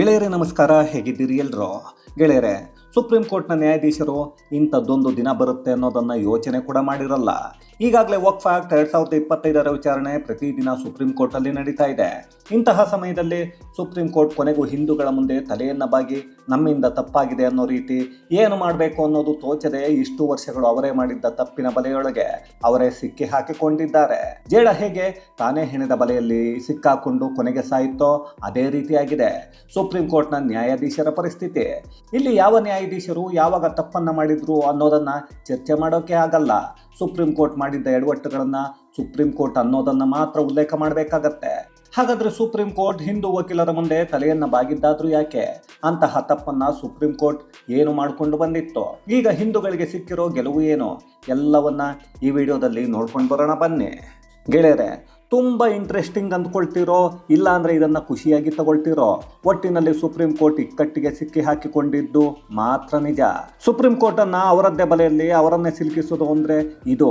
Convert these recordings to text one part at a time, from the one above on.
ಗೆಳೆಯರೇ, ನಮಸ್ಕಾರ. ಹೇಗಿದ್ದೀರಿ ಎಲ್ರು? ಗೆಳೆಯರೇ, ಸುಪ್ರೀಂ ಕೋರ್ಟ್ನ ನ್ಯಾಯಾಧೀಶರು ಇಂಥದ್ದೊಂದು ದಿನ ಬರುತ್ತೆ ಅನ್ನೋದನ್ನು ಯೋಚನೆ ಕೂಡ ಮಾಡಿರಲ್ಲ. ಈಗಾಗಲೇ ವಕ್ಫ್ ಆಕ್ಟ್ ಎರಡ್ ಸಾವಿರದ ಇಪ್ಪತ್ತೈದರ ವಿಚಾರಣೆ ಪ್ರತಿದಿನ ಸುಪ್ರೀಂ ಕೋರ್ಟಲ್ಲಿ ನಡೀತಾ ಇದೆ. ಇಂತಹ ಸಮಯದಲ್ಲಿ ಸುಪ್ರೀಂ ಕೋರ್ಟ್ ಕೊನೆಗೂ ಹಿಂದೂಗಳ ಮುಂದೆ ತಲೆಯನ್ನ ಬಾಗಿ ನಮ್ಮಿಂದ ತಪ್ಪಾಗಿದೆ ಅನ್ನೋ ರೀತಿ ಏನು ಮಾಡಬೇಕು ಅನ್ನೋದು ತೋಚದೆ ಇಷ್ಟು ವರ್ಷಗಳು ಅವರೇ ಮಾಡಿದ್ದ ತಪ್ಪಿನ ಬಲೆಯೊಳಗೆ ಅವರೇ ಸಿಕ್ಕಿ ಹಾಕಿಕೊಂಡಿದ್ದಾರೆ. ಜೇಡ ಹೇಗೆ ತಾನೇ ಹೆಣೆದ ಬಲೆಯಲ್ಲಿ ಸಿಕ್ಕಾಕೊಂಡು ಕೊನೆಗೆ ಸಾಯಿತೋ ಅದೇ ರೀತಿಯಾಗಿದೆ. ಸುಪ್ರೀಂ ಕೋರ್ಟ್ನ ನ್ಯಾಯಾಧೀಶರ ಪರಿಸ್ಥಿತಿ. ಇಲ್ಲಿ ಯಾವ ನ್ಯಾಯಾಧೀಶರು ಯಾವಾಗ ತಪ್ಪನ್ನ ಮಾಡಿದ್ರು ಅನ್ನೋದನ್ನ ಚರ್ಚೆ ಮಾಡೋಕೆ ಆಗಲ್ಲ. ಸುಪ್ರೀಂ ಕೋರ್ಟ್ ಮಾಡಿದ್ದ ಎಡವಟ್ಟುಗಳನ್ನ ಸುಪ್ರೀಂ ಕೋರ್ಟ್ ಅನ್ನೋದನ್ನ ಮಾತ್ರ ಉಲ್ಲೇಖ ಮಾಡಬೇಕಾಗತ್ತೆ. ಹಾಗಾದ್ರೆ ಸುಪ್ರೀಂ ಕೋರ್ಟ್ ಹಿಂದೂ ವಕೀಲರ ಮುಂದೆ ತಲೆಯನ್ನ ಬಾಗಿದ್ದಾದ್ರೂ ಯಾಕೆ? ಅಂತಹ ತಪ್ಪನ್ನ ಸುಪ್ರೀಂ ಕೋರ್ಟ್ ಏನು ಮಾಡಿಕೊಂಡು ಬಂದಿತ್ತು? ಈಗ ಹಿಂದೂಗಳಿಗೆ ಸಿಕ್ಕಿರೋ ಗೆಲುವು ಏನು? ಎಲ್ಲವನ್ನ ಈ ವಿಡಿಯೋದಲ್ಲಿ ನೋಡ್ಕೊಂಡು ಬರೋಣ ಬನ್ನಿ. ಗೆಳೆಯರೆ ತುಂಬ ಇಂಟ್ರೆಸ್ಟಿಂಗ್ ಅಂದ್ಕೊಳ್ತಿರೋ ಇಲ್ಲ ಅಂದರೆ ಇದನ್ನು ಖುಷಿಯಾಗಿ ತಗೊಳ್ತಿರೋ ಒಟ್ಟಿನಲ್ಲಿ ಸುಪ್ರೀಂ ಕೋರ್ಟ್ ಇಕ್ಕಟ್ಟಿಗೆ ಸಿಕ್ಕಿ ಹಾಕಿಕೊಂಡಿದ್ದು ಮಾತ್ರ ನಿಜ. ಸುಪ್ರೀಂ ಕೋರ್ಟನ್ನು ಅವರದ್ದೇ ಬಲೆಯಲ್ಲಿ ಅವರನ್ನೇ ಸಿಲುಕಿಸೋದು ಅಂದರೆ ಇದು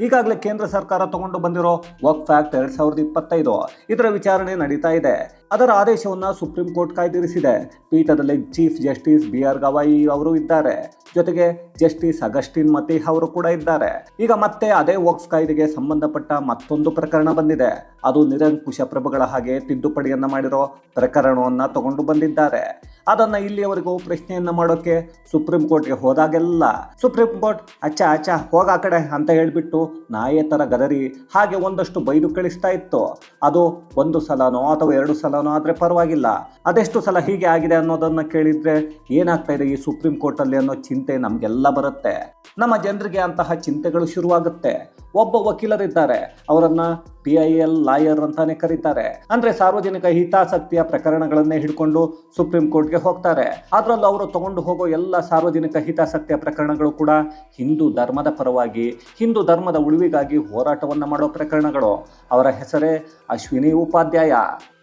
ಈಗಾಗಲೇ ಕೇಂದ್ರ ಸರ್ಕಾರ ತಗೊಂಡು ಬಂದಿರೋ ವಕ್ ಫ್ಯಾಕ್ಟ್ ಎರಡ್ ಸಾವಿರದ ಇಪ್ಪತ್ತೈದು ಇದರ ವಿಚಾರಣೆ ನಡೀತಾ ಇದೆ. ಅದರ ಆದೇಶವನ್ನು ಸುಪ್ರೀಂ ಕೋರ್ಟ್ ಕಾಯ್ದಿರಿಸಿದೆ. ಪೀಠದಲ್ಲಿ chief justice B R Gavai ಅವರು ಇದ್ದಾರೆ. ಜೊತೆಗೆ ಜಸ್ಟಿಸ್ ಅಗಸ್ಟಿನ್ ಮತಿ ಅವರು ಕೂಡ ಇದ್ದಾರೆ. ಈಗ ಮತ್ತೆ ಅದೇ ವಕ್ಸ್ ಕಾಯ್ದೆಗೆ ಸಂಬಂಧಪಟ್ಟ ಮತ್ತೊಂದು ಪ್ರಕರಣ ಬಂದಿದೆ. ಅದು ನಿರಂಕುಶ ಪ್ರಭುಗಳ ಹಾಗೆ ತಿದ್ದುಪಡಿಯನ್ನ ಮಾಡಿರೋ ಪ್ರಕರಣವನ್ನ ತಗೊಂಡು ಬಂದಿದ್ದಾರೆ. ಅದನ್ನ ಇಲ್ಲಿಯವರೆಗೂ ಪ್ರಶ್ನೆಯನ್ನ ಮಾಡೋಕೆ ಸುಪ್ರೀಂ ಕೋರ್ಟ್ಗೆ ಹೋದಾಗೆಲ್ಲ ಸುಪ್ರೀಂ ಕೋರ್ಟ್ ಅಚ್ಚ ಅಚ್ಚ ಹೋಗ ಕಡೆ ಅಂತ ಹೇಳ್ಬಿಟ್ಟು ನಾಯೇ ತರ ಗದರಿ. ಹಾಗೆ ಒಂದಷ್ಟು ಬೈದು ಕಳಿಸ್ತಾ ಇತ್ತು. ಅದು ಒಂದು ಸಲನೋ ಅಥವಾ ಎರಡು ಸಲನೋ ಆದರೆ ಪರವಾಗಿಲ್ಲ. ಅದೆಷ್ಟು ಸಲ ಹೀಗೆ ಆಗಿದೆ ಅನ್ನೋದನ್ನ ಕೇಳಿದ್ರೆ ಏನಾಗ್ತಾ ಇದೆ ಈ ಸುಪ್ರೀಂ ಕೋರ್ಟಲ್ಲಿ ಅನ್ನೋ ಚಿಂತೆ ನಮಗೆಲ್ಲ ಬರುತ್ತೆ. ನಮ್ಮ ಜನರಿಗೆ ಅಂತಹ ಚಿಂತೆಗಳು ಶುರುವಾಗುತ್ತೆ. ಒಬ್ಬ ವಕೀಲರಿದ್ದಾರೆ. ಅವರನ್ನ ಪಿ ಐ ಎಲ್ ಲಾಯರ್ ಅಂತಾನೆ ಕರೀತಾರೆ. ಅಂದ್ರೆ ಸಾರ್ವಜನಿಕ ಹಿತಾಸಕ್ತಿಯ ಪ್ರಕರಣಗಳನ್ನೇ ಹಿಡ್ಕೊಂಡು ಸುಪ್ರೀಂ ಕೋರ್ಟ್ಗೆ ಹೋಗ್ತಾರೆ. ಅದರಲ್ಲೂ ಅವರು ತಗೊಂಡು ಹೋಗೋ ಎಲ್ಲ ಸಾರ್ವಜನಿಕ ಹಿತಾಸಕ್ತಿಯ ಪ್ರಕರಣಗಳು ಕೂಡ ಹಿಂದೂ ಧರ್ಮದ ಪರವಾಗಿ, ಹಿಂದೂ ಧರ್ಮದ ಉಳಿವಿಗಾಗಿ ಹೋರಾಟವನ್ನ ಮಾಡೋ ಪ್ರಕರಣಗಳು. ಅವರ ಹೆಸರೇ ಅಶ್ವಿನಿ ಉಪಾಧ್ಯಾಯ.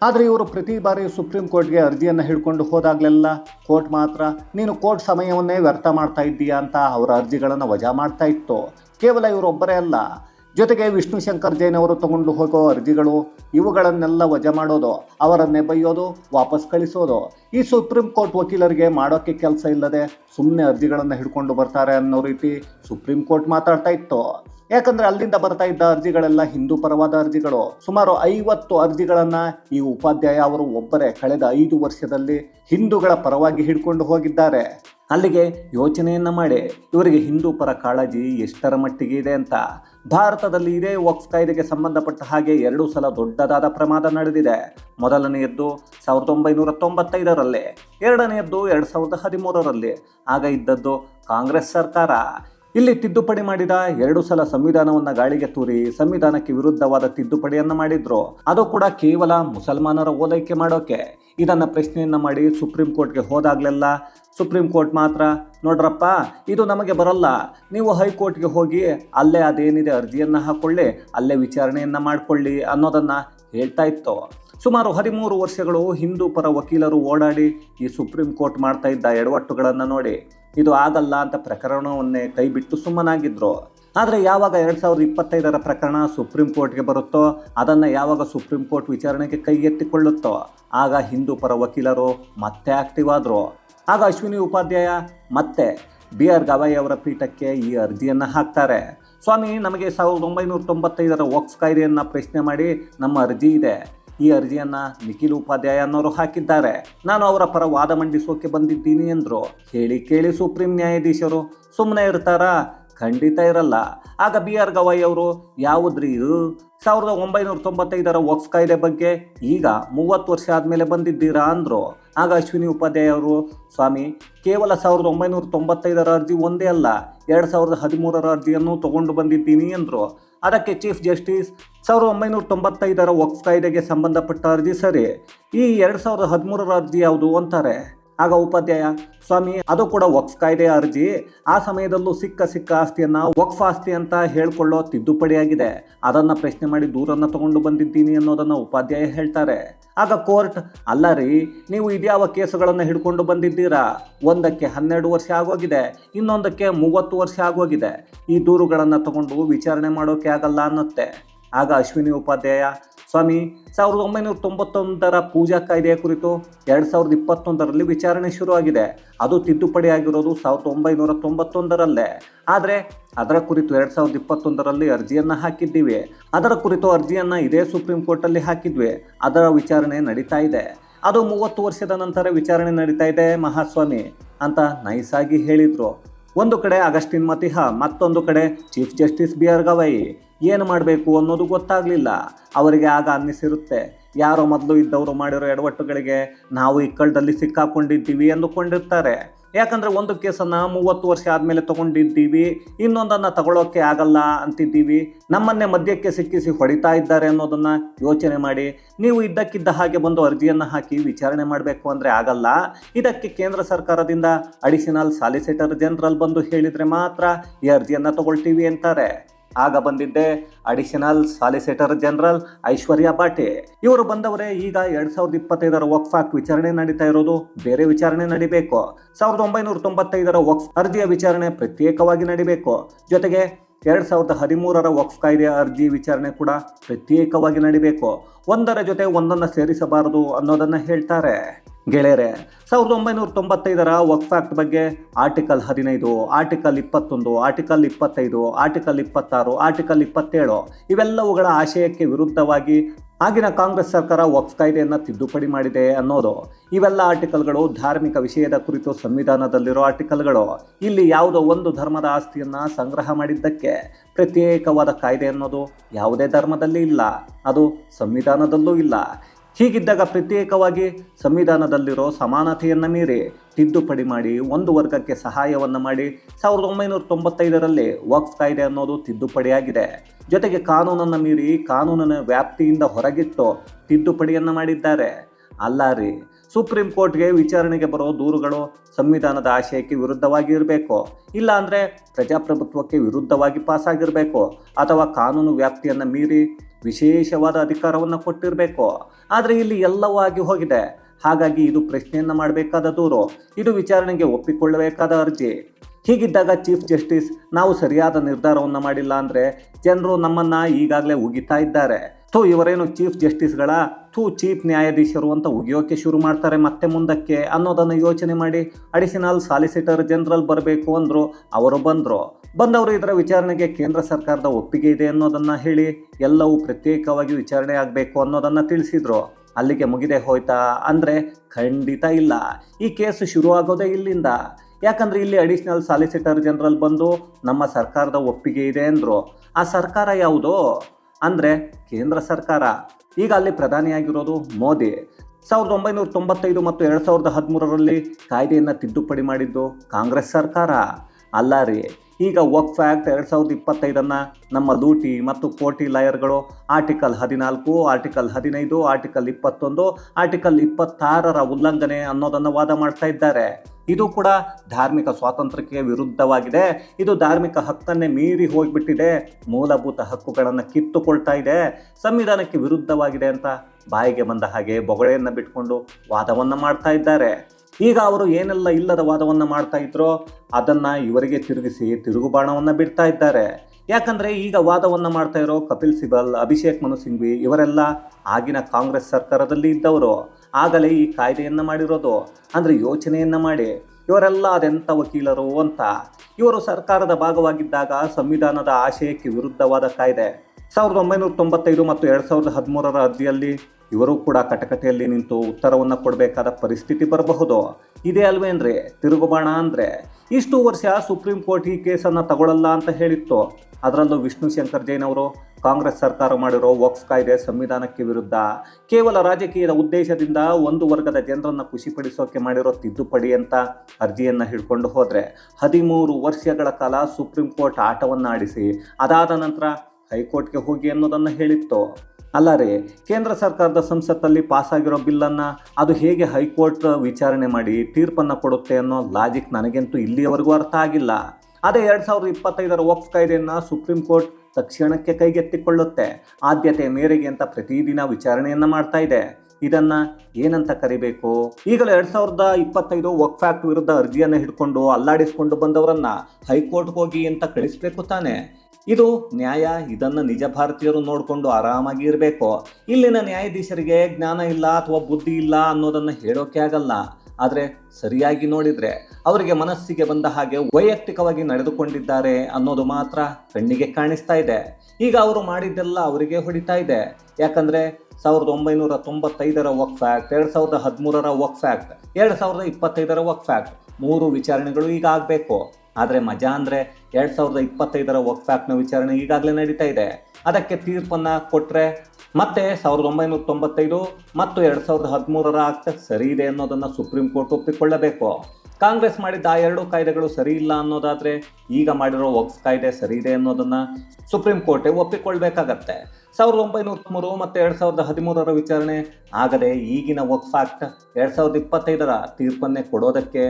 ಆದರೆ ಇವರು ಪ್ರತಿ ಬಾರಿ ಸುಪ್ರೀಂ ಕೋರ್ಟ್ಗೆ ಅರ್ಜಿಯನ್ನು ಹಿಡ್ಕೊಂಡು ಹೋದಾಗಲೆಲ್ಲ ಕೋರ್ಟ್ ಮಾತ್ರ, ನೀನು ಕೋರ್ಟ್ ಸಮಯವನ್ನೇ ವ್ಯರ್ಥ ಮಾಡ್ತಾ ಇದ್ದೀಯಾ? ಅಂತ ಅವರ ಅರ್ಜಿಗಳನ್ನು ವಜಾ ಮಾಡ್ತಾ ಇತ್ತು. ಕೇವಲ ಇವರೊಬ್ಬರೇ ಅಲ್ಲ. ಜೊತೆಗೆ ವಿಷ್ಣು ಶಂಕರ್ ಜೈನ್ ಅವರು ತಗೊಂಡು ಹೋಗೋ ಅರ್ಜಿಗಳು, ಇವುಗಳನ್ನೆಲ್ಲ ವಜಾ ಮಾಡೋದು, ಅವರನ್ನೇ ಬೈಯೋದು, ವಾಪಸ್ ಕಳಿಸೋದು. ಈ ಸುಪ್ರೀಂ ಕೋರ್ಟ್ ವಕೀಲರಿಗೆ ಮಾಡೋಕ್ಕೆ ಕೆಲಸ ಇಲ್ಲದೆ ಸುಮ್ಮನೆ ಅರ್ಜಿಗಳನ್ನು ಹಿಡ್ಕೊಂಡು ಬರ್ತಾರೆ ಅನ್ನೋ ರೀತಿ ಸುಪ್ರೀಂ ಕೋರ್ಟ್ ಮಾತಾಡ್ತಾ ಇತ್ತು. ಯಾಕಂದರೆ ಅಲ್ಲಿಂದ ಬರ್ತಾ ಇದ್ದ ಅರ್ಜಿಗಳೆಲ್ಲ ಹಿಂದೂ ಪರವಾದ ಅರ್ಜಿಗಳು. ಸುಮಾರು ಐವತ್ತು ಅರ್ಜಿಗಳನ್ನು ಈ ಉಪಾಧ್ಯಾಯ ಅವರು ಒಬ್ಬರೇ ಕಳೆದ ಐದು ವರ್ಷದಲ್ಲಿ ಹಿಂದೂಗಳ ಪರವಾಗಿ ಹಿಡ್ಕೊಂಡು ಹೋಗಿದ್ದಾರೆ. ಅಲ್ಲಿಗೆ ಯೋಚನೆಯನ್ನು ಮಾಡಿ, ಇವರಿಗೆ ಹಿಂದೂ ಪರ ಕಾಳಜಿ ಎಷ್ಟರ ಮಟ್ಟಿಗೆ ಇದೆ ಅಂತ. ಭಾರತದಲ್ಲಿ ಇದೇ ವಕ್ಫ್ ಕಾಯ್ದೆಗೆ ಸಂಬಂಧಪಟ್ಟ ಹಾಗೆ ಎರಡು ಸಲ ದೊಡ್ಡದಾದ ಪ್ರಮಾದ ನಡೆದಿದೆ. ಮೊದಲನೆಯದ್ದು ಸಾವಿರದ ಒಂಬೈನೂರ ತೊಂಬತ್ತೈದರಲ್ಲಿ ಎರಡನೆಯದ್ದು ಎರಡು ಸಾವಿರದ ಹದಿಮೂರರಲ್ಲಿ. ಆಗ ಇದ್ದದ್ದು ಕಾಂಗ್ರೆಸ್ ಸರ್ಕಾರ. ಇಲ್ಲಿ ತಿದ್ದುಪಡಿ ಮಾಡಿದ ಎರಡು ಸಲ ಸಂವಿಧಾನವನ್ನ ಗಾಳಿಗೆ ತೂರಿ ಸಂವಿಧಾನಕ್ಕೆ ವಿರುದ್ಧವಾದ ತಿದ್ದುಪಡಿಯನ್ನ ಮಾಡಿದ್ರು. ಅದು ಕೂಡ ಕೇವಲ ಮುಸಲ್ಮಾನರ ಓಲೈಕೆ ಮಾಡೋಕೆ. ಇದನ್ನ ಪ್ರಶ್ನೆಯನ್ನು ಮಾಡಿ ಸುಪ್ರೀಂ ಕೋರ್ಟ್ಗೆ ಹೋದಾಗಲೆಲ್ಲ ಸುಪ್ರೀಂ ಕೋರ್ಟ್ ಮಾತ್ರ, ನೋಡ್ರಪ್ಪ, ಇದು ನಮಗೆ ಬರಲ್ಲ. ನೀವು ಹೈಕೋರ್ಟ್ಗೆ ಹೋಗಿ ಅಲ್ಲೇ ಅದೇನಿದೆ ಅರ್ಜಿಯನ್ನು ಹಾಕ್ಕೊಳ್ಳಿ ಅಲ್ಲೇ ವಿಚಾರಣೆಯನ್ನು ಮಾಡಿಕೊಳ್ಳಿ ಅನ್ನೋದನ್ನು ಹೇಳ್ತಾ ಇತ್ತು. ಸುಮಾರು ಹದಿಮೂರು ವರ್ಷಗಳು ಹಿಂದೂ ಪರ ವಕೀಲರು ಓಡಾಡಿ ಈ ಸುಪ್ರೀಂ ಕೋರ್ಟ್ ಮಾಡ್ತಾ ಇದ್ದ ಎಡವಟ್ಟುಗಳನ್ನು ನೋಡಿ. ಇದು ಆಗಲ್ಲ ಅಂತ ಪ್ರಕರಣವನ್ನೇ ಕೈಬಿಟ್ಟು ಸುಮ್ಮನಾಗಿದ್ದರು ಆದರೆ ಯಾವಾಗ ಎರಡು ಸಾವಿರದ ಇಪ್ಪತ್ತೈದರ ಪ್ರಕರಣ ಸುಪ್ರೀಂ ಕೋರ್ಟ್ಗೆ ಬರುತ್ತೋ, ಅದನ್ನು ಯಾವಾಗ ಸುಪ್ರೀಂ ಕೋರ್ಟ್ ವಿಚಾರಣೆಗೆ ಕೈಗೆತ್ತಿಕೊಳ್ಳುತ್ತೋ ಆಗ ಹಿಂದೂ ಪರ ವಕೀಲರು ಮತ್ತೆ ಆಕ್ಟಿವ್ ಆದರು. ಆಗ ಅಶ್ವಿನಿ ಉಪಾಧ್ಯಾಯ ಮತ್ತೆ ಬಿ ಆರ್ ಗವಾಯಿ ಅವರ ಪೀಠಕ್ಕೆ ಈ ಅರ್ಜಿಯನ್ನು ಹಾಕ್ತಾರೆ. ಸ್ವಾಮಿ, ನಮಗೆ ಸಾವಿರದ ಒಂಬೈನೂರ ತೊಂಬತ್ತೈದರ ವಕ್ಸ್ ಕಾಯ್ದೆಯನ್ನು ಪ್ರಶ್ನೆ ಮಾಡಿ ನಮ್ಮ ಅರ್ಜಿ ಇದೆ. ಈ ಅರ್ಜಿಯನ್ನು ನಿಖಿಲ್ ಉಪಾಧ್ಯಾಯ ಅನ್ನೋರು ಹಾಕಿದ್ದಾರೆ. ನಾನು ಅವರ ಪರ ವಾದ ಮಂಡಿಸೋಕೆ ಬಂದಿದ್ದೀನಿ ಎಂದರು. ಹೇಳಿ ಕೇಳಿ ಸುಪ್ರೀಂ ನ್ಯಾಯಾಧೀಶರು. ಸುಮ್ಮನೆ ಇರ್ತಾರಾ? ಖಂಡಿತ ಇರಲ್ಲ. ಆಗ ಬಿ ಆರ್ ಗವಾಯಿ ಅವರು, ಯಾವುದ್ರಿ ಇದು? ಸಾವಿರದ ಒಂಬೈನೂರ ತೊಂಬತ್ತೈದರ ವಕ್ಸ್ ಕಾಯ್ದೆ ಬಗ್ಗೆ ಈಗ ಮೂವತ್ತು ವರ್ಷ ಆದಮೇಲೆ ಬಂದಿದ್ದೀರಾ? ಅಂದರು. ಆಗ ಅಶ್ವಿನಿ ಉಪಾಧ್ಯಾಯ ಅವರು, ಸ್ವಾಮಿ, ಕೇವಲ ಸಾವಿರದ ಒಂಬೈನೂರ ತೊಂಬತ್ತೈದರ ಅರ್ಜಿ ಒಂದೇ ಅಲ್ಲ, ಎರಡು ಸಾವಿರದ ಹದಿಮೂರರ ಅರ್ಜಿಯನ್ನು ತಗೊಂಡು ಬಂದಿದ್ದೀನಿ ಅಂದರು. ಅದಕ್ಕೆ ಚೀಫ್ ಜಸ್ಟಿಸ್, ಸಾವಿರದ ಒಂಬೈನೂರ ತೊಂಬತ್ತೈದರ ವಕ್ಸ್ ಕಾಯ್ದೆಗೆ ಸಂಬಂಧಪಟ್ಟ ಅರ್ಜಿ ಸರಿ. ಈ ಎರಡು ಸಾವಿರದ ಹದಿಮೂರರ ಅರ್ಜಿ ಯಾವುದು? ಅಂತಾರೆ. ಆಗ ಉಪಾಧ್ಯಾಯ, ಸ್ವಾಮಿ, ಅದು ಕೂಡ ವಕ್ಫ್ ಕಾಯ್ದೆ ಅರ್ಜಿ. ಆ ಸಮಯದಲ್ಲೂ ಸಿಕ್ಕ ಸಿಕ್ಕ ಆಸ್ತಿಯನ್ನ ವಕ್ಫ್ ಆಸ್ತಿ ಅಂತ ಹೇಳ್ಕೊಳ್ಳೋ ತಿದ್ದುಪಡಿಯಾಗಿದೆ. ಅದನ್ನ ಪ್ರಶ್ನೆ ಮಾಡಿ ದೂರನ್ನ ತಗೊಂಡು ಬಂದಿದ್ದೀನಿ ಅನ್ನೋದನ್ನ ಉಪಾಧ್ಯಾಯ ಹೇಳ್ತಾರೆ. ಆಗ ಕೋರ್ಟ್, ಅಲ್ಲ ರೀ, ನೀವು ಇದ್ಯಾವ ಕೇಸುಗಳನ್ನು ಹಿಡ್ಕೊಂಡು ಬಂದಿದ್ದೀರಾ? ಒಂದಕ್ಕೆ ಹನ್ನೆರಡು ವರ್ಷ ಆಗೋಗಿದೆ, ಇನ್ನೊಂದಕ್ಕೆ ಮೂವತ್ತು ವರ್ಷ ಆಗೋಗಿದೆ. ಈ ದೂರುಗಳನ್ನು ತಗೊಂಡು ವಿಚಾರಣೆ ಮಾಡೋಕೆ ಆಗಲ್ಲ ಅನ್ನತ್ತೆ. ಆಗ ಅಶ್ವಿನಿ ಉಪಾಧ್ಯಾಯ ಸ್ವಾಮಿ, ಸಾವಿರದ ಒಂಬೈನೂರ ತೊಂಬತ್ತೊಂದರ ಪೂಜಾ ಕಾಯ್ದೆಯ ಕುರಿತು ಎರಡು ಸಾವಿರದ ಇಪ್ಪತ್ತೊಂದರಲ್ಲಿ ವಿಚಾರಣೆ ಶುರುವಾಗಿದೆ. ಅದು ತಿದ್ದುಪಡಿ ಆಗಿರೋದು ಸಾವಿರದ ಒಂಬೈನೂರ ತೊಂಬತ್ತೊಂದರಲ್ಲೇ. ಆದರೆ, ಅದರ ಕುರಿತು ಎರಡು ಸಾವಿರದ ಇಪ್ಪತ್ತೊಂದರಲ್ಲಿ ಅರ್ಜಿಯನ್ನು ಹಾಕಿದ್ದೀವಿ. ಅದರ ಕುರಿತು ಅರ್ಜಿಯನ್ನು ಇದೇ ಸುಪ್ರೀಂ ಕೋರ್ಟಲ್ಲಿ ಹಾಕಿದ್ವಿ. ಅದರ ವಿಚಾರಣೆ ನಡೀತಾ ಇದೆ. ಅದು ಮೂವತ್ತು ವರ್ಷದ ನಂತರ ವಿಚಾರಣೆ ನಡೀತಾ ಇದೆ ಮಹಾಸ್ವಾಮಿ ಅಂತ ನೈಸಾಗಿ ಹೇಳಿದರು. ಒಂದು ಕಡೆ ಅಗಸ್ಟಿನ್ ಮತಿಹ, ಮತ್ತೊಂದು ಕಡೆ chief justice B R Gavai. ಏನು ಮಾಡಬೇಕು ಅನ್ನೋದು ಗೊತ್ತಾಗಲಿಲ್ಲ. ಅವರಿಗೆ ಆಗ ಅನ್ನಿಸಿರುತ್ತೆ. ಯಾರೋ ಮೊದಲು ಇದ್ದವರು ಮಾಡಿರೋ ಎಡವಟ್ಟುಗಳಿಗೆ ನಾವು ಇಕ್ಕಳದಲ್ಲಿ ಸಿಕ್ಕಾಕೊಂಡಿದ್ದೀವಿ ಎಂದುಕೊಂಡಿರ್ತಾರೆ. ಯಾಕಂದರೆ ಒಂದು ಕೇಸನ್ನು ಮೂವತ್ತು ವರ್ಷ ಆದಮೇಲೆ ತಗೊಂಡಿದ್ದೀವಿ, ಇನ್ನೊಂದನ್ನು ತಗೊಳ್ಳೋಕ್ಕೆ ಆಗಲ್ಲ ಅಂತಿದ್ದೀವಿ. ನಮ್ಮನ್ನೇ ಮಧ್ಯಕ್ಕೆ ಸಿಕ್ಕಿಸಿ ಹೊಡಿತಾ ಇದ್ದಾರೆ ಅನ್ನೋದನ್ನು ಯೋಚನೆ ಮಾಡಿ, ನೀವು ಇದ್ದಕ್ಕಿದ್ದ ಹಾಗೆ ಬಂದು ಅರ್ಜಿಯನ್ನು ಹಾಕಿ ವಿಚಾರಣೆ ಮಾಡಬೇಕು ಅಂದರೆ ಆಗಲ್ಲ. ಇದಕ್ಕೆ ಕೇಂದ್ರ ಸರ್ಕಾರದಿಂದ ಅಡಿಷನಲ್ ಸಾಲಿಸಿಟರ್ ಜನರಲ್ ಬಂದು ಹೇಳಿದರೆ ಮಾತ್ರ ಈ ಅರ್ಜಿಯನ್ನು ತಗೊಳ್ತೀವಿ ಅಂತಾರೆ. ಆಗ ಬಂದಿದ್ದೆ additional solicitor general Aishwarya Bhati ಇವರು ಬಂದವರೇ ಈಗ ಎರಡ್ ಸಾವಿರದ ಇಪ್ಪತ್ತೈದರ ವಕ್ಫ್ ವಿಚಾರಣೆ ನಡೀತಾ ಇರೋದು ಬೇರೆ ವಿಚಾರಣೆ ನಡಿಬೇಕು. ಸಾವಿರದ ಒಂಬೈನೂರ ತೊಂಬತ್ತೈದರ ವಕ್ಫ್ ಅರ್ಜಿಯ ವಿಚಾರಣೆ ಪ್ರತ್ಯೇಕವಾಗಿ ನಡಿಬೇಕು. ಜೊತೆಗೆ ಎರಡ್ ಸಾವಿರದ ಹದಿಮೂರರ ವಕ್ಫ್ ಕಾಯ್ದೆ ಅರ್ಜಿ ವಿಚಾರಣೆ ಕೂಡ ಪ್ರತ್ಯೇಕವಾಗಿ ನಡಿಬೇಕು. ಒಂದರ ಜೊತೆ ಒಂದನ್ನು ಸೇರಿಸಬಾರದು ಅನ್ನೋದನ್ನು ಹೇಳ್ತಾರೆ. ಗೆಳೆಯರೆ, ಸಾವಿರದ ಒಂಬೈನೂರ ತೊಂಬತ್ತೈದರ ವಕ್ಫ್ ಆಕ್ಟ್ ಬಗ್ಗೆ ಆರ್ಟಿಕಲ್ ಹದಿನೈದು, ಆರ್ಟಿಕಲ್ ಇಪ್ಪತ್ತೊಂದು, ಆರ್ಟಿಕಲ್ ಇಪ್ಪತ್ತೈದು, ಆರ್ಟಿಕಲ್ ಇಪ್ಪತ್ತಾರು, ಆರ್ಟಿಕಲ್ ಇಪ್ಪತ್ತೇಳು ಇವೆಲ್ಲವುಗಳ ಆಶಯಕ್ಕೆ ವಿರುದ್ಧವಾಗಿ ಆಗಿನ ಕಾಂಗ್ರೆಸ್ ಸರ್ಕಾರ ವಕ್ಫ್ ಕಾಯ್ದೆಯನ್ನು ತಿದ್ದುಪಡಿ ಮಾಡಿದೆ ಅನ್ನೋದು. ಇವೆಲ್ಲ ಆರ್ಟಿಕಲ್ಗಳು ಧಾರ್ಮಿಕ ವಿಷಯದ ಕುರಿತು ಸಂವಿಧಾನದಲ್ಲಿರೋ ಆರ್ಟಿಕಲ್ಗಳು. ಇಲ್ಲಿ ಯಾವುದೋ ಒಂದು ಧರ್ಮದ ಆಸ್ತಿಯನ್ನು ಸಂಗ್ರಹ ಮಾಡಿದ್ದಕ್ಕೆ ಪ್ರತ್ಯೇಕವಾದ ಕಾಯ್ದೆ ಅನ್ನೋದು ಯಾವುದೇ ಧರ್ಮದಲ್ಲಿ ಇಲ್ಲ. ಅದು ಸಂವಿಧಾನದಲ್ಲೂ ಇಲ್ಲ. ಹೀಗಿದ್ದಾಗ ಪ್ರತ್ಯೇಕವಾಗಿ ಸಂವಿಧಾನದಲ್ಲಿರೋ ಸಮಾನತೆಯನ್ನು ಮೀರಿ ತಿದ್ದುಪಡಿ ಮಾಡಿ, ಒಂದು ವರ್ಗಕ್ಕೆ ಸಹಾಯವನ್ನು ಮಾಡಿ ಸಾವಿರದ ಒಂಬೈನೂರ ತೊಂಬತ್ತೈದರಲ್ಲಿ ವಕ್ಫ್ ಕಾಯ್ದೆ ಅನ್ನೋದು ತಿದ್ದುಪಡಿಯಾಗಿದೆ. ಜೊತೆಗೆ ಕಾನೂನನ್ನು ಮೀರಿ ಕಾನೂನಿನ ವ್ಯಾಪ್ತಿಯಿಂದ ಹೊರಗಿಟ್ಟು ತಿದ್ದುಪಡಿಯನ್ನು ಮಾಡಿದ್ದಾರೆ. ಅಲ್ಲ ರೀ, ಸುಪ್ರೀಂ ಕೋರ್ಟ್ಗೆ ವಿಚಾರಣೆಗೆ ಬರೋ ದೂರುಗಳು ಸಂವಿಧಾನದ ಆಶಯಕ್ಕೆ ವಿರುದ್ಧವಾಗಿ ಇರಬೇಕು. ಇಲ್ಲಾಂದರೆ ಪ್ರಜಾಪ್ರಭುತ್ವಕ್ಕೆ ವಿರುದ್ಧವಾಗಿ ಪಾಸಾಗಿರಬೇಕು ಅಥವಾ ಕಾನೂನು ವ್ಯಾಪ್ತಿಯನ್ನು ಮೀರಿ ವಿಶೇಷವಾದ ಅಧಿಕಾರವನ್ನು ಕೊಟ್ಟಿರಬೇಕು. ಆದರೆ ಇಲ್ಲಿ ಎಲ್ಲವೂ ಆಗಿ ಹೋಗಿದೆ. ಹಾಗಾಗಿ ಇದು ಪ್ರಶ್ನೆಯನ್ನು ಮಾಡಬೇಕಾದ ದೂರು. ಇದು ವಿಚಾರಣೆಗೆ ಒಪ್ಪಿಕೊಳ್ಳಬೇಕಾದ ಅರ್ಜಿ. ಹೀಗಿದ್ದಾಗ ಚೀಫ್ ಜಸ್ಟಿಸ್, ನಾವು ಸರಿಯಾದ ನಿರ್ಧಾರವನ್ನು ಮಾಡಿಲ್ಲ ಅಂದರೆ ಜನರು ನಮ್ಮನ್ನು ಈಗಾಗಲೇ ಉಗಿತಾ ಇದ್ದಾರೆ. ಥೂ, ಇವರೇನು ಚೀಫ್ ಜಸ್ಟಿಸ್ಗಳ? ಥೂ, ಚೀಫ್ ನ್ಯಾಯಾಧೀಶರು ಅಂತ ಉಗಿಯೋಕೆ ಶುರು ಮಾಡ್ತಾರೆ ಮತ್ತೆ ಮುಂದಕ್ಕೆ ಅನ್ನೋದನ್ನು ಯೋಚನೆ ಮಾಡಿ ಅಡಿಷನಲ್ ಸಾಲಿಸಿಟರ್ ಜನರಲ್ ಬರಬೇಕು ಅಂದರು, ಅವರು ಬಂದರು. ಬಂದವರು ಇದರ ವಿಚಾರಣೆಗೆ ಕೇಂದ್ರ ಸರ್ಕಾರದ ಒಪ್ಪಿಗೆ ಇದೆ ಅನ್ನೋದನ್ನು ಹೇಳಿ ಎಲ್ಲವೂ ಪ್ರತ್ಯೇಕವಾಗಿ ವಿಚಾರಣೆ ಆಗಬೇಕು ಅನ್ನೋದನ್ನು ತಿಳಿಸಿದ್ರು. ಅಲ್ಲಿಗೆ ಮುಗಿದೆ ಹೋಯ್ತಾ ಅಂದರೆ ಖಂಡಿತ ಇಲ್ಲ. ಈ ಕೇಸ್ ಶುರುವಾಗೋದೇ ಇಲ್ಲಿಂದ. ಯಾಕಂದರೆ ಇಲ್ಲಿ ಅಡಿಷನಲ್ ಸಾಲಿಸಿಟರ್ ಜನರಲ್ ಬಂದು ನಮ್ಮ ಸರ್ಕಾರದ ಒಪ್ಪಿಗೆ ಇದೆ ಅಂದರು. ಆ ಸರ್ಕಾರ ಯಾವುದು? ಅಂದರೆ ಕೇಂದ್ರ ಸರ್ಕಾರ. ಈಗ ಅಲ್ಲಿ ಪ್ರಧಾನಿಯಾಗಿರೋದು ಮೋದಿ. ಸಾವಿರದ ಒಂಬೈನೂರ ತೊಂಬತ್ತೈದು ಮತ್ತು ಎರಡು ಸಾವಿರದ ಹದಿಮೂರರಲ್ಲಿ ಕಾಯ್ದೆಯನ್ನು ತಿದ್ದುಪಡಿ ಮಾಡಿದ್ದು ಕಾಂಗ್ರೆಸ್ ಸರ್ಕಾರ. ಅಲ್ಲ ರೀ ಈಗ ವಕ್ಫ್ ಆ್ಯಕ್ಟ್ ಎರಡು ಸಾವಿರದ ಇಪ್ಪತ್ತೈದನ್ನು ನಮ್ಮ ಲೂಟಿ ಮತ್ತು ಕೋಟಿ ಲಾಯರ್ಗಳು ಆರ್ಟಿಕಲ್ ಹದಿನಾಲ್ಕು, ಆರ್ಟಿಕಲ್ ಹದಿನೈದು, ಆರ್ಟಿಕಲ್ ಇಪ್ಪತ್ತೊಂದು, ಆರ್ಟಿಕಲ್ ಇಪ್ಪತ್ತಾರರ ಉಲ್ಲಂಘನೆ ಅನ್ನೋದನ್ನು ವಾದ ಮಾಡ್ತಾ ಇದ್ದಾರೆ. ಇದು ಕೂಡ ಧಾರ್ಮಿಕ ಸ್ವಾತಂತ್ರ್ಯಕ್ಕೆ ವಿರುದ್ಧವಾಗಿದೆ. ಇದು ಧಾರ್ಮಿಕ ಹಕ್ಕನ್ನೇ ಮೀರಿ ಹೋಗಿಬಿಟ್ಟಿದೆ. ಮೂಲಭೂತ ಹಕ್ಕುಗಳನ್ನು ಕಿತ್ತುಕೊಳ್ತಾ ಇದೆ. ಸಂವಿಧಾನಕ್ಕೆ ವಿರುದ್ಧವಾಗಿದೆ ಅಂತ ಬಾಯಿಗೆ ಬಂದ ಹಾಗೆ ಬೊಗಳೆಯನ್ನು ಬಿಟ್ಕೊಂಡು ವಾದವನ್ನು ಮಾಡ್ತಾ ಇದ್ದಾರೆ. ಈಗ ಅವರು ಏನೆಲ್ಲ ಇಲ್ಲದ ವಾದವನ್ನು ಮಾಡ್ತಾ ಇದ್ರೋ ಅದನ್ನು ಇವರಿಗೆ ತಿರುಗಿಸಿ ತಿರುಗುಬಾಣವನ್ನು ಬಿಡ್ತಾ ಇದ್ದಾರೆ. ಯಾಕಂದರೆ ಈಗ ವಾದವನ್ನು ಮಾಡ್ತಾ ಇರೋ ಕಪಿಲ್ ಸಿಬಲ್, ಅಭಿಷೇಕ್ ಮನು ಸಿಂಘ್ವಿ ಇವರೆಲ್ಲ ಆಗಿನ ಕಾಂಗ್ರೆಸ್ ಸರ್ಕಾರದಲ್ಲಿ ಇದ್ದವರು. ಆಗಲೇ ಈ ಕಾಯ್ದೆಯನ್ನು ಮಾಡಿರೋದು. ಅಂದರೆ ಯೋಚನೆಯನ್ನು ಮಾಡಿ, ಇವರೆಲ್ಲ ಅದೆಂಥ ವಕೀಲರು ಅಂತ. ಇವರು ಸರ್ಕಾರದ ಭಾಗವಾಗಿದ್ದಾಗ ಸಂವಿಧಾನದ ಆಶಯಕ್ಕೆ ವಿರುದ್ಧವಾದ ಕಾಯ್ದೆ. ಸಾವಿರದ ಒಂಬೈನೂರ ತೊಂಬತ್ತೈದು ಮತ್ತು ಎರಡು ಸಾವಿರದ ಹದಿಮೂರರ ಅರ್ಜಿಯಲ್ಲಿ ಇವರು ಕೂಡ ಕಟಕಟೆಯಲ್ಲಿ ನಿಂತು ಉತ್ತರವನ್ನು ಕೊಡಬೇಕಾದ ಪರಿಸ್ಥಿತಿ ಬರಬಹುದು. ಇದೇ ಅಲ್ವೇನ್ರಿ ತಿರುಗುಬಾಣ ಅಂದರೆ, ಇಷ್ಟು ವರ್ಷ ಸುಪ್ರೀಂ ಕೋರ್ಟ್ ಈ ಕೇಸನ್ನು ತಗೊಳ್ಳಲ್ಲ ಅಂತ ಹೇಳಿತ್ತು. ಅದರಲ್ಲೂ ವಿಷ್ಣು ಶಂಕರ್ ಜೈನ್ ಅವರು, ಕಾಂಗ್ರೆಸ್ ಸರ್ಕಾರ ಮಾಡಿರೋ ವಕ್ಫ್ ಕಾಯ್ದೆ ಸಂವಿಧಾನಕ್ಕೆ ವಿರುದ್ಧ ಕೇವಲ ರಾಜಕೀಯದ ಉದ್ದೇಶದಿಂದ ಒಂದು ವರ್ಗದ ಜನರನ್ನು ಖುಷಿಪಡಿಸೋಕೆ ಮಾಡಿರೋ ತಿದ್ದುಪಡಿ ಅಂತ ಅರ್ಜಿಯನ್ನು ಹಿಡ್ಕೊಂಡು ಹೋದರೆ, ಹದಿಮೂರು ವರ್ಷಗಳ ಕಾಲ ಸುಪ್ರೀಂ ಕೋರ್ಟ್ ಆಟವನ್ನು ಆಡಿಸಿ ಅದಾದ ನಂತರ ಹೈಕೋರ್ಟ್ಗೆ ಹೋಗಿ ಅನ್ನೋದನ್ನು ಹೇಳಿತ್ತು? ಅಲ್ಲರೆ, ಕೇಂದ್ರ ಸರ್ಕಾರದ ಸಂಸತ್ತಲ್ಲಿ ಪಾಸಾಗಿರೋ ಬಿಲ್ಲನ್ನು ಅದು ಹೇಗೆ ಹೈಕೋರ್ಟ್ ವಿಚಾರಣೆ ಮಾಡಿ ತೀರ್ಪನ್ನು ಕೊಡುತ್ತೆ ಅನ್ನೋ ಲಾಜಿಕ್ ನನಗಂತೂ ಇಲ್ಲಿಯವರೆಗೂ ಅರ್ಥ ಆಗಿಲ್ಲ. ಅದೇ ಎರಡು ಸಾವಿರದ ಇಪ್ಪತ್ತೈದರ ವಕ್ಫ್ ಕಾಯ್ದೆಯನ್ನು ಸುಪ್ರೀಂ ಕೋರ್ಟ್ ತಕ್ಷಣಕ್ಕೆ ಕೈಗೆತ್ತಿಕೊಳ್ಳುತ್ತೆ. ಆದ್ಯತೆ ಮೇರೆಗೆ ಅಂತ ಪ್ರತಿದಿನ ವಿಚಾರಣೆಯನ್ನು ಮಾಡ್ತಾ ಇದೆ. ಇದನ್ನ ಏನಂತ ಕರಿಬೇಕು? ಈಗಲೂ ಎರಡ್ ಸಾವಿರದ ಇಪ್ಪತ್ತೈದು ವಕ್ಫ್ ವಿರುದ್ಧ ಅರ್ಜಿಯನ್ನು ಹಿಡ್ಕೊಂಡು ಅಲ್ಲಾಡಿಸ್ಕೊಂಡು ಬಂದವರನ್ನ ಹೈಕೋರ್ಟ್ಗೆ ಹೋಗಿ ಅಂತ ಕಳಿಸ್ಬೇಕು ತಾನೆ. ಇದು ನ್ಯಾಯ, ಇದನ್ನ ನಿಜ ಭಾರತೀಯರು ನೋಡಿಕೊಂಡು ಆರಾಮಾಗಿ ಇರಬೇಕು. ಇಲ್ಲಿನ ನ್ಯಾಯಾಧೀಶರಿಗೆ ಜ್ಞಾನ ಇಲ್ಲ ಅಥವಾ ಬುದ್ಧಿ ಇಲ್ಲ ಅನ್ನೋದನ್ನ ಹೇಳೋಕೆ ಆಗಲ್ಲ. ಆದರೆ ಸರಿಯಾಗಿ ನೋಡಿದರೆ ಅವರಿಗೆ ಮನಸ್ಸಿಗೆ ಬಂದ ಹಾಗೆ ವೈಯಕ್ತಿಕವಾಗಿ ನಡೆದುಕೊಂಡಿದ್ದಾರೆ ಅನ್ನೋದು ಮಾತ್ರ ಕಣ್ಣಿಗೆ ಕಾಣಿಸ್ತಾ ಇದೆ. ಈಗ ಅವರು ಮಾಡಿದ್ದೆಲ್ಲ ಅವರಿಗೆ ಹೊಡಿತಾ ಇದೆ. ಯಾಕಂದರೆ ಸಾವಿರದ ಒಂಬೈನೂರ ತೊಂಬತ್ತೈದರ ವಕ್ಫ್ ಫ್ಯಾಕ್ಟ್ ಎರಡು ಸಾವಿರದ ಹದಿಮೂರರ ವಕ್ಫ್ ಫ್ಯಾಕ್ಟ್ ಎರಡು ಸಾವಿರದ ಇಪ್ಪತ್ತೈದರ ವಕ್ಫ್ ಫ್ಯಾಕ್ಟ್ ಮೂರು ವಿಚಾರಣೆಗಳು ಈಗ ಆಗಬೇಕು. ಆದರೆ ಮಜಾ ಅಂದರೆ ಎರಡು ಸಾವಿರದ ಇಪ್ಪತ್ತೈದರ ವಕ್ಫ್ ಫ್ಯಾಕ್ಟ್ನ ವಿಚಾರಣೆ ಈಗಾಗಲೇ ನಡೀತಾ ಇದೆ. ಅದಕ್ಕೆ ತೀರ್ಪನ್ನು ಕೊಟ್ಟರೆ ಮತ್ತೆ ಸಾವಿರದ ಒಂಬೈನೂರ ತೊಂಬತ್ತೈದು ಮತ್ತು ಎರಡು ಸಾವಿರದ ಹದಿಮೂರರ ಆಕ್ಟ್ ಸರಿ ಇದೆ ಅನ್ನೋದನ್ನು ಸುಪ್ರೀಂ ಕೋರ್ಟ್ ಒಪ್ಪಿಕೊಳ್ಳಬೇಕು. ಕಾಂಗ್ರೆಸ್ ಮಾಡಿದ್ದ ಆ ಎರಡು ಕಾಯ್ದೆಗಳು ಸರಿ ಇಲ್ಲ ಅನ್ನೋದಾದರೆ ಈಗ ಮಾಡಿರೋ ವಕ್ಸ್ ಕಾಯ್ದೆ ಸರಿ ಇದೆ ಅನ್ನೋದನ್ನು ಸುಪ್ರೀಂ ಕೋರ್ಟೇ ಒಪ್ಪಿಕೊಳ್ಬೇಕಾಗತ್ತೆ. ಸಾವಿರದ ಒಂಬೈನೂರ ಮೂರು ಮತ್ತು ಎರಡು ಸಾವಿರದ ಹದಿಮೂರರ ವಿಚಾರಣೆ ಆಗದೆ ಈಗಿನ ವಕ್ಸ್ ಆಕ್ಟ್ ಎರಡು ಸಾವಿರದ ಇಪ್ಪತ್ತೈದರ ತೀರ್ಪನ್ನೇ ಕೊಡೋದಕ್ಕೆ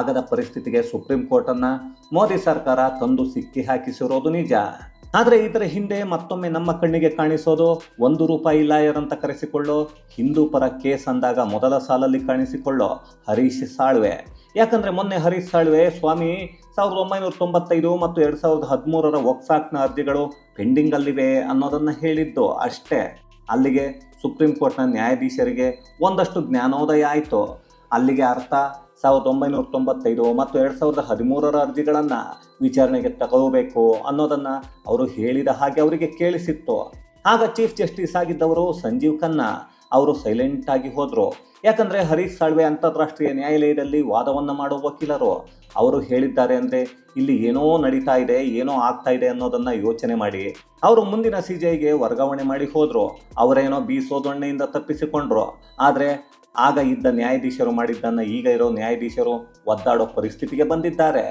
ಆಗದ ಪರಿಸ್ಥಿತಿಗೆ ಸುಪ್ರೀಂ ಕೋರ್ಟನ್ನು ಮೋದಿ ಸರ್ಕಾರ ತಂದು ಸಿಕ್ಕಿ ಹಾಕಿಸಿರೋದು ನಿಜ. ಆದರೆ ಇದರ ಹಿಂದೆ ಮತ್ತೊಮ್ಮೆ ನಮ್ಮ ಕಣ್ಣಿಗೆ ಕಾಣಿಸೋದು, ಒಂದು ರೂಪಾಯಿ ಲಾಯರ್ ಅಂತ ಕರೆಸಿಕೊಳ್ಳೋ, ಹಿಂದೂ ಪರ ಕೇಸ್ ಅಂದಾಗ ಮೊದಲ ಸಾಲಲ್ಲಿ ಕಾಣಿಸಿಕೊಳ್ಳೋ ಹರೀಶ್ ಸಾಳ್ವೆ. ಯಾಕಂದರೆ ಮೊನ್ನೆ ಹರೀಶ್ ಸಾಳ್ವೆ, ಸ್ವಾಮಿ, ಸಾವಿರದ ಒಂಬೈನೂರ ತೊಂಬತ್ತೈದು ಮತ್ತು ಎರಡು ಸಾವಿರದ ಹದಿಮೂರರ ವಕ್ಸಾಕ್ನ ಅರ್ಜಿಗಳು ಪೆಂಡಿಂಗಲ್ಲಿವೆ ಅನ್ನೋದನ್ನು ಹೇಳಿದ್ದು ಅಷ್ಟೇ. ಅಲ್ಲಿಗೆ ಸುಪ್ರೀಂ ಕೋರ್ಟ್ನ ನ್ಯಾಯಾಧೀಶರಿಗೆ ಒಂದಷ್ಟು ಜ್ಞಾನೋದಯ ಆಯಿತು. ಅಲ್ಲಿಗೆ ಅರ್ಥ ಸಾವಿರದ ಒಂಬೈನೂರ ತೊಂಬತ್ತೈದು ಮತ್ತು ಎರಡು ಸಾವಿರದ ಹದಿಮೂರರ ಅರ್ಜಿಗಳನ್ನು ವಿಚಾರಣೆಗೆ ತಗೋಬೇಕು ಅನ್ನೋದನ್ನು ಅವರು ಹೇಳಿದ ಹಾಗೆ ಅವರಿಗೆ ಕೇಳಿಸಿತ್ತು. ಆಗ ಚೀಫ್ ಜಸ್ಟಿಸ್ ಆಗಿದ್ದವರು ಸಂಜೀವ್ ಖನ್ನಾ ಅವರು ಸೈಲೆಂಟ್ ಆಗಿ ಹೋದರು. ಯಾಕಂದರೆ ಹರೀಶ್ ಸಾಳ್ವೆ ಅಂತಾರಾಷ್ಟ್ರೀಯ ನ್ಯಾಯಾಲಯದಲ್ಲಿ ವಾದವನ್ನು ಮಾಡುವ ವಕೀಲರು. ಅವರು ಹೇಳಿದ್ದಾರೆ ಅಂದರೆ ಇಲ್ಲಿ ಏನೋ ನಡೀತಾ ಇದೆ, ಏನೋ ಆಗ್ತಾ ಇದೆ ಅನ್ನೋದನ್ನು ಯೋಚನೆ ಮಾಡಿ. ಅವರು ಮುಂದಿನ ಸಿ ಗೆ ವರ್ಗಾವಣೆ ಮಾಡಿ ಹೋದರು. ಅವರೇನೋ ಬಿ ಸೋದಣ್ಣೆಯಿಂದ ತಪ್ಪಿಸಿಕೊಂಡ್ರು. ಆದರೆ ಆಗ ಇದ್ದ ನ್ಯಾಯಾಧೀಶರು ಮಾಡಿದ್ದನ್ನು ಈಗ ಇರೋ ನ್ಯಾಯಾಧೀಶರು ಒದ್ದಾಡೋ ಪರಿಸ್ಥಿತಿಗೆ ಬಂದಿದ್ದಾರೆ.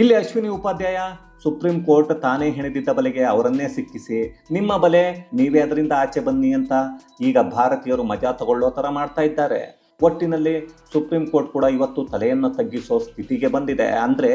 ಇಲ್ಲಿ ಅಶ್ವಿನಿ ಉಪಾಧ್ಯಾಯ ಸುಪ್ರೀಂ ಕೋರ್ಟ್ ತಾನೇ ಹೆಣೆದಿದ್ದ ಬಲೆಗೆ ಅವರನ್ನೇ ಸಿಕ್ಕಿಸಿ, ನಿಮ್ಮ ಬಲೆ ನೀವೇ ಅದರಿಂದ ಆಚೆ ಬನ್ನಿ ಅಂತ ಈಗ ಭಾರತೀಯರು ಮಜಾ ತಗೊಳ್ಳೋ ಥರ ಮಾಡ್ತಾ ಇದ್ದಾರೆ. ಒಟ್ಟಿನಲ್ಲಿ ಸುಪ್ರೀಂ ಕೋರ್ಟ್ ಕೂಡ ಇವತ್ತು ತಲೆಯನ್ನು ತಗ್ಗಿಸೋ ಸ್ಥಿತಿಗೆ ಬಂದಿದೆ. ಅಂದರೆ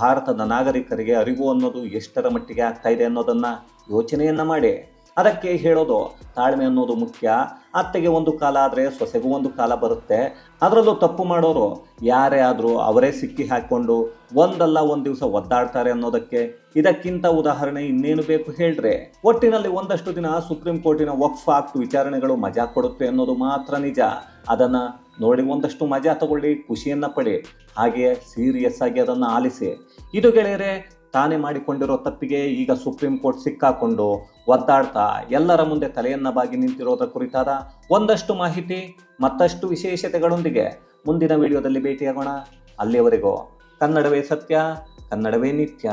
ಭಾರತದ ನಾಗರಿಕರಿಗೆ ಅರಿವು ಅನ್ನೋದು ಎಷ್ಟರ ಮಟ್ಟಿಗೆ ಆಗ್ತಾ ಇದೆ ಅನ್ನೋದನ್ನು ಯೋಚನೆಯನ್ನು ಮಾಡಿ. ಅದಕ್ಕೆ ಹೇಳೋದು ತಾಳ್ಮೆ ಅನ್ನೋದು ಮುಖ್ಯ. ಅತ್ತೆಗೆ ಒಂದು ಕಾಲ ಆದರೆ ಸೊಸೆಗೂ ಒಂದು ಕಾಲ ಬರುತ್ತೆ. ಅದರಲ್ಲೂ ತಪ್ಪು ಮಾಡೋರು ಯಾರೇ ಆದರೂ ಅವರೇ ಸಿಕ್ಕಿ ಹಾಕ್ಕೊಂಡು ಒಂದಲ್ಲ ಒಂದು ದಿವಸ ಒದ್ದಾಡ್ತಾರೆ ಅನ್ನೋದಕ್ಕೆ. ಇದಕ್ಕಿಂತ ಉದಾಹರಣೆ ಇನ್ನೇನು ಬೇಕು ಹೇಳ್ರೆ? ಒಟ್ಟಿನಲ್ಲಿ ಒಂದಷ್ಟು ದಿನ ಸುಪ್ರೀಂ ಕೋರ್ಟಿನ ವಕ್ಫ್ ಆಕ್ಟ್ ವಿಚಾರಣೆಗಳು ಮಜಾ ಕೊಡುತ್ತೆ ಅನ್ನೋದು ಮಾತ್ರ ನಿಜ. ಅದನ್ನು ನೋಡಿ ಒಂದಷ್ಟು ಮಜಾ ತಗೊಳ್ಳಿ, ಖುಷಿಯನ್ನು ಪಡಿ. ಹಾಗೆಯೇ ಸೀರಿಯಸ್ ಆಗಿ ಅದನ್ನು ಆಲಿಸಿ. ಇದು ಗೆಳೆಯರೆ ತಾನೇ ಮಾಡಿಕೊಂಡಿರೋ ತಪ್ಪಿಗೆ ಈಗ ಸುಪ್ರೀಂ ಕೋರ್ಟ್ ಸಿಕ್ಕಾಕೊಂಡು ಒದ್ದಾಡ್ತಾ ಎಲ್ಲರ ಮುಂದೆ ತಲೆಯನ್ನ ಬಾಗಿ ನಿಂತಿರೋದ್ರ ಕುರಿತಾದ ಒಂದಷ್ಟು ಮಾಹಿತಿ, ಮತ್ತಷ್ಟು ವಿಶೇಷತೆಗಳೊಂದಿಗೆ ಮುಂದಿನ ವಿಡಿಯೋದಲ್ಲಿ ಭೇಟಿಯಾಗೋಣ. ಅಲ್ಲಿಯವರೆಗೂ ಕನ್ನಡವೇ ಸತ್ಯ, ಕನ್ನಡವೇ ನಿತ್ಯ.